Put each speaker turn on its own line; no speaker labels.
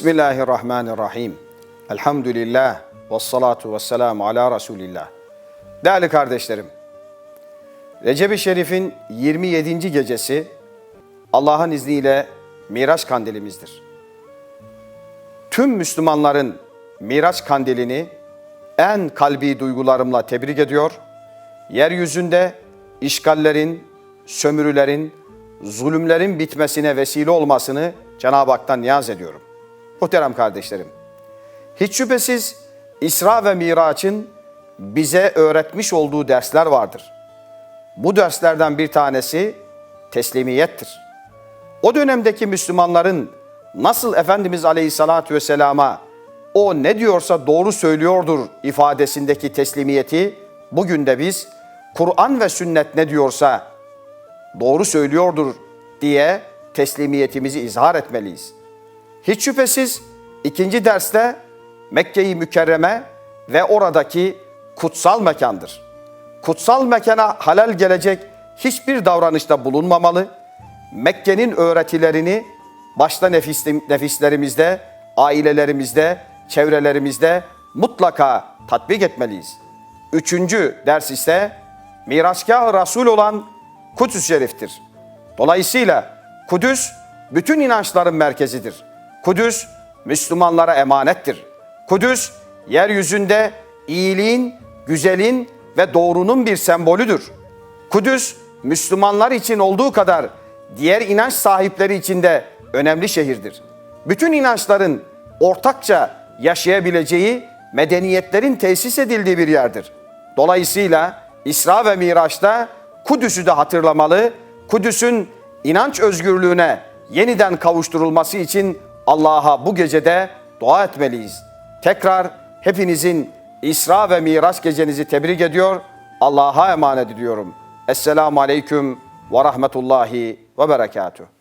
Bismillahirrahmanirrahim. Elhamdülillah ve salatu ve selamu ala Resulillah. Değerli kardeşlerim, Recep-i Şerif'in 27. gecesi Allah'ın izniyle Miraç kandilimizdir. Tüm Müslümanların Miraç kandilini en kalbi duygularımla tebrik ediyor. Yeryüzünde işgallerin, sömürülerin, zulümlerin bitmesine vesile olmasını Cenab-ı Hak'tan niyaz ediyorum. Muhterem kardeşlerim, hiç şüphesiz İsra ve Miraç'ın bize öğretmiş olduğu dersler vardır. Bu derslerden bir tanesi teslimiyettir. O dönemdeki Müslümanların nasıl Efendimiz Aleyhisselatü Vesselam'a o ne diyorsa doğru söylüyordur ifadesindeki teslimiyeti bugün de biz Kur'an ve sünnet ne diyorsa doğru söylüyordur diye teslimiyetimizi izhar etmeliyiz. Hiç şüphesiz ikinci derste Mekke-i Mükerreme ve oradaki kutsal mekandır. Kutsal mekana halal gelecek hiçbir davranışta bulunmamalı. Mekke'nin öğretilerini başta nefis, nefislerimizde, ailelerimizde, çevrelerimizde mutlaka tatbik etmeliyiz. Üçüncü ders ise Miraçgah Resul olan Kudüs Şerif'tir. Dolayısıyla Kudüs bütün inançların merkezidir. Kudüs Müslümanlara emanettir. Kudüs yeryüzünde iyiliğin, güzelin ve doğrunun bir sembolüdür. Kudüs Müslümanlar için olduğu kadar diğer inanç sahipleri için de önemli şehirdir. Bütün inançların ortakça yaşayabileceği medeniyetlerin tesis edildiği bir yerdir. Dolayısıyla İsra ve Miraç'ta Kudüs'ü de hatırlamalı, Kudüs'ün inanç özgürlüğüne yeniden kavuşturulması için Allah'a bu gecede dua etmeliyiz. Tekrar hepinizin İsra ve Miraç gecenizi tebrik ediyor, Allah'a emanet ediyorum. Esselamu Aleyküm ve Rahmetullahi ve Berekatuhu.